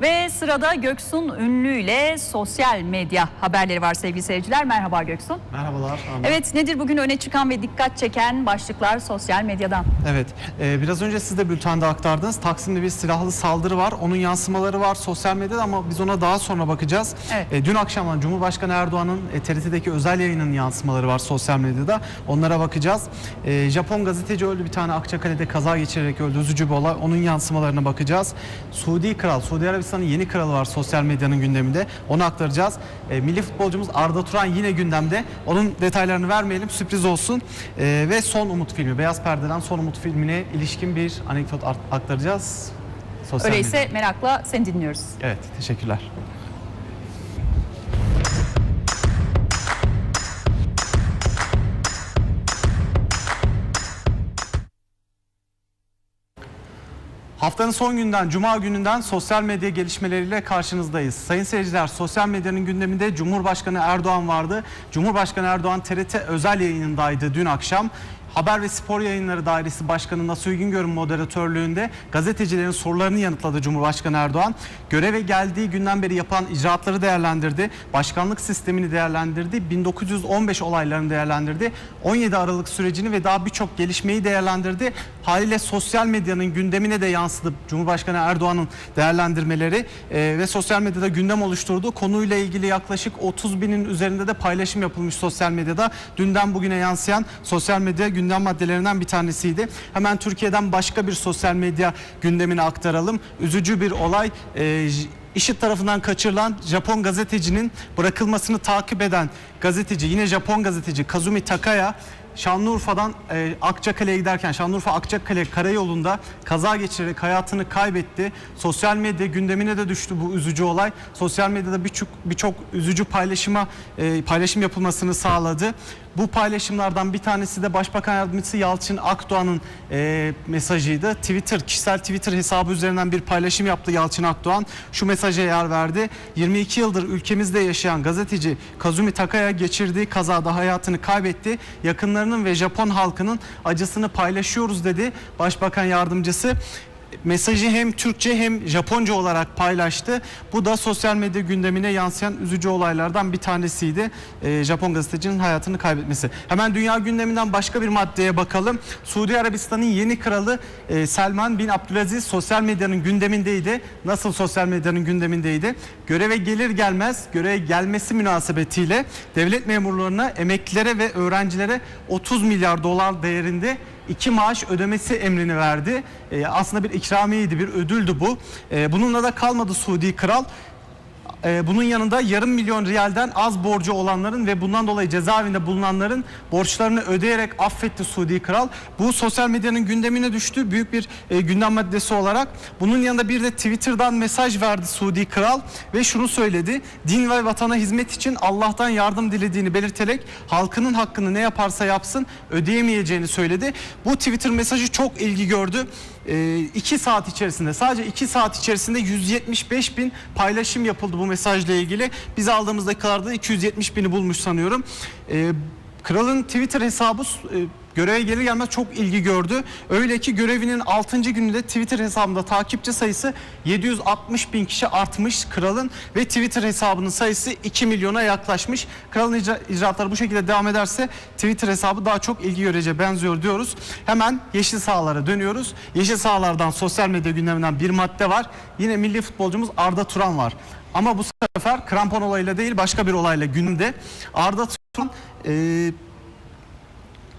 Ve sırada Göksun Ünlü ile sosyal medya haberleri var sevgili seyirciler. Merhaba Göksun. Merhabalar. Ahmet. Evet nedir bugün öne çıkan ve dikkat çeken başlıklar sosyal medyadan? Evet. Ee, biraz önce siz de bültende aktardınız. Taksim'de bir silahlı saldırı var. Onun yansımaları var sosyal medyada ama biz ona daha sonra bakacağız. Evet. Ee, dün akşamdan Cumhurbaşkanı Erdoğan'ın e, TRT'deki özel yayının yansımaları var sosyal medyada. Onlara bakacağız. Ee, Japon gazeteci öldü bir tane Akçakale'de kaza geçirerek öldü. Üzücü bir olay. Onun yansımalarına bakacağız. Suudi Kral, Suudi Arabistan'ın yeni kralı var sosyal medyanın gündeminde. Onu aktaracağız. Ee, milli futbolcumuz Arda Turan yine gündemde. Onun detaylarını vermeyelim. Sürpriz olsun. Ee, ve Son Umut filmi. Beyaz Perde'den Son Umut filmine ilişkin bir anekdot aktaracağız. Sosyal Öyleyse medyada. merakla seni dinliyoruz. Evet, teşekkürler. Haftanın son günden, Cuma gününden sosyal medya gelişmeleriyle karşınızdayız. Sayın seyirciler, sosyal medyanın gündeminde Cumhurbaşkanı Erdoğan vardı. Cumhurbaşkanı Erdoğan TRT özel yayınındaydı dün akşam. Haber ve Spor Yayınları Dairesi Başkanı Nasuhi Güngör'ün moderatörlüğünde gazetecilerin sorularını yanıtladı Cumhurbaşkanı Erdoğan. Göreve geldiği günden beri yapan icraatları değerlendirdi. Başkanlık sistemini değerlendirdi. 1915 olaylarını değerlendirdi. 17 Aralık sürecini ve daha birçok gelişmeyi değerlendirdi. Haliyle sosyal medyanın gündemine de yansıdı Cumhurbaşkanı Erdoğan'ın değerlendirmeleri e, ve sosyal medyada gündem oluşturdu. Konuyla ilgili yaklaşık 30 binin üzerinde de paylaşım yapılmış sosyal medyada. Dünden bugüne yansıyan sosyal medya gündem maddelerinden bir tanesiydi. Hemen Türkiye'den başka bir sosyal medya gündemini aktaralım. Üzücü bir olay. E, IŞİD tarafından kaçırılan Japon gazetecinin bırakılmasını takip eden gazeteci yine Japon gazeteci Kazumi Takaya Şanlıurfa'dan e, Akçakale'ye giderken Şanlıurfa Akçakale karayolunda kaza geçirerek hayatını kaybetti. Sosyal medya gündemine de düştü bu üzücü olay. Sosyal medyada birçok birçok üzücü paylaşıma e, paylaşım yapılmasını sağladı. Bu paylaşımlardan bir tanesi de Başbakan Yardımcısı Yalçın Akdoğan'ın e, mesajıydı. Twitter, kişisel Twitter hesabı üzerinden bir paylaşım yaptı Yalçın Akdoğan. Şu mesaja yer verdi. 22 yıldır ülkemizde yaşayan gazeteci Kazumi Takaya geçirdiği kazada hayatını kaybetti. Yakınlarının ve Japon halkının acısını paylaşıyoruz dedi Başbakan Yardımcısı mesajı hem Türkçe hem Japonca olarak paylaştı. Bu da sosyal medya gündemine yansıyan üzücü olaylardan bir tanesiydi. Ee, Japon gazetecinin hayatını kaybetmesi. Hemen dünya gündeminden başka bir maddeye bakalım. Suudi Arabistan'ın yeni kralı e, Selman bin Abdülaziz sosyal medyanın gündemindeydi. Nasıl sosyal medyanın gündemindeydi? Göreve gelir gelmez, göreve gelmesi münasebetiyle devlet memurlarına, emeklilere ve öğrencilere 30 milyar dolar değerinde iki maaş ödemesi emrini verdi. Ee, aslında bir ikramiyeydi, bir ödüldü bu. Ee, bununla da kalmadı Suudi Kral. Ee, bunun yanında yarım milyon riyalden az borcu olanların ve bundan dolayı cezaevinde bulunanların borçlarını ödeyerek affetti Suudi Kral. Bu sosyal medyanın gündemine düştü büyük bir e, gündem maddesi olarak. Bunun yanında bir de Twitter'dan mesaj verdi Suudi Kral ve şunu söyledi. Din ve vatana hizmet için Allah'tan yardım dilediğini belirterek halkının hakkını ne yaparsa yapsın ödeyemeyeceğini söyledi. Bu Twitter mesajı çok ilgi gördü. 2 saat içerisinde sadece 2 saat içerisinde 175 bin paylaşım yapıldı bu mesajla ilgili. Biz aldığımız dakikalarda 270 bini bulmuş sanıyorum. Ee, kralın Twitter hesabı e, göreve gelir gelmez çok ilgi gördü. Öyle ki görevinin 6. gününde Twitter hesabında takipçi sayısı 760 bin kişi artmış kralın ve Twitter hesabının sayısı 2 milyona yaklaşmış. Kralın icra, icraatları bu şekilde devam ederse Twitter hesabı daha çok ilgi görece benziyor diyoruz. Hemen yeşil sahalara dönüyoruz. Yeşil sahalardan sosyal medya gündeminden bir madde var. Yine milli futbolcumuz Arda Turan var. Ama bu sefer krampon olayıyla değil başka bir olayla günde Arda Turan e,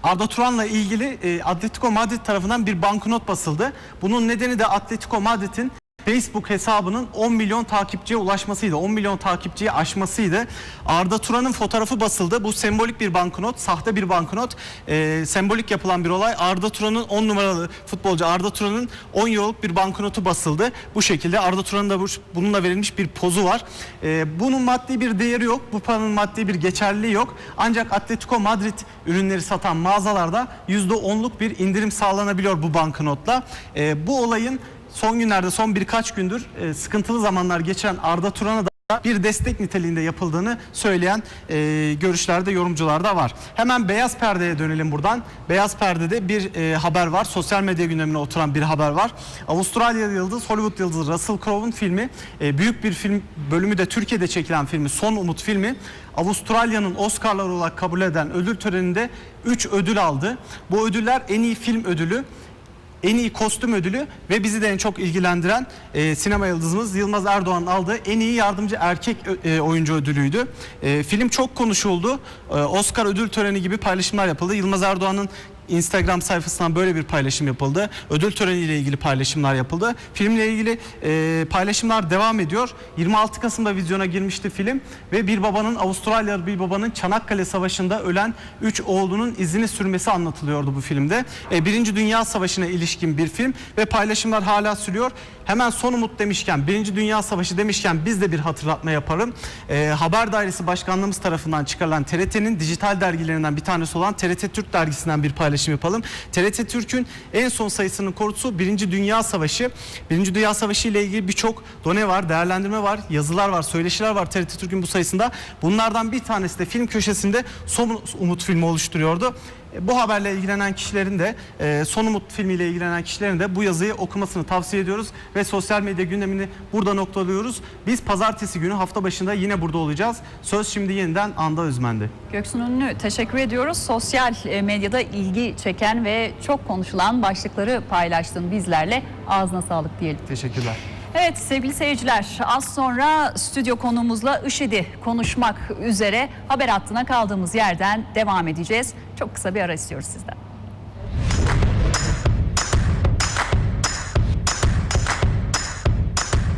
Arda Turan'la ilgili e, Atletico Madrid tarafından bir banknot basıldı. Bunun nedeni de Atletico Madrid'in Facebook hesabının 10 milyon takipçiye ulaşmasıydı. 10 milyon takipçiyi aşmasıydı. Arda Turan'ın fotoğrafı basıldı. Bu sembolik bir banknot, sahte bir banknot. E, sembolik yapılan bir olay. Arda Turan'ın 10 numaralı futbolcu Arda Turan'ın 10 euroluk bir banknotu basıldı. Bu şekilde Arda Turan'ın da bu, bununla verilmiş bir pozu var. E, bunun maddi bir değeri yok. Bu paranın maddi bir geçerliliği yok. Ancak Atletico Madrid ürünleri satan mağazalarda %10'luk bir indirim sağlanabiliyor bu banknotla. E, bu olayın son günlerde son birkaç gündür e, sıkıntılı zamanlar geçiren Arda Turan'a da bir destek niteliğinde yapıldığını söyleyen e, görüşlerde yorumcularda var. Hemen beyaz perdeye dönelim buradan. Beyaz perdede bir e, haber var. Sosyal medya gündemine oturan bir haber var. Avustralya yıldız, Hollywood yıldızı Russell Crowe'un filmi, e, büyük bir film bölümü de Türkiye'de çekilen filmi Son Umut filmi. Avustralya'nın Oscar'lar olarak kabul eden ödül töreninde 3 ödül aldı. Bu ödüller en iyi film ödülü, en iyi kostüm ödülü ve bizi de en çok ilgilendiren e, sinema yıldızımız Yılmaz Erdoğan'ın aldığı en iyi yardımcı erkek e, oyuncu ödülüydü. E, film çok konuşuldu. E, Oscar ödül töreni gibi paylaşımlar yapıldı. Yılmaz Erdoğan'ın Instagram sayfasından böyle bir paylaşım yapıldı. Ödül töreniyle ilgili paylaşımlar yapıldı. Filmle ilgili e, paylaşımlar devam ediyor. 26 Kasım'da vizyona girmişti film ve bir babanın Avustralyalı bir babanın Çanakkale Savaşı'nda ölen 3 oğlunun izini sürmesi anlatılıyordu bu filmde. E, Birinci Dünya Savaşı'na ilişkin bir film ve paylaşımlar hala sürüyor. Hemen son umut demişken, Birinci Dünya Savaşı demişken biz de bir hatırlatma yapalım. E, Haber Dairesi Başkanlığımız tarafından çıkarılan TRT'nin dijital dergilerinden bir tanesi olan TRT Türk dergisinden bir paylaşım yapalım. TRT Türk'ün en son sayısının konusu Birinci Dünya Savaşı. Birinci Dünya Savaşı ile ilgili birçok done var, değerlendirme var, yazılar var, söyleşiler var TRT Türk'ün bu sayısında. Bunlardan bir tanesi de film köşesinde Son Umut filmi oluşturuyordu. E, Bu haberle ilgilenen kişilerin de e, Son Umut filmiyle ilgilenen kişilerin de bu yazıyı okumasını tavsiye ediyoruz ve sosyal medya gündemini burada noktalıyoruz. Biz pazartesi günü hafta başında yine burada olacağız. Söz şimdi yeniden Anda Özmen'de. Göksun Ünlü teşekkür ediyoruz. Sosyal e, medyada ilgi çeken ve çok konuşulan başlıkları paylaştın bizlerle. Ağzına sağlık diyelim. Teşekkürler. Evet sevgili seyirciler az sonra stüdyo konuğumuzla IŞİD'i konuşmak üzere haber hattına kaldığımız yerden devam edeceğiz. Çok kısa bir ara istiyoruz sizden.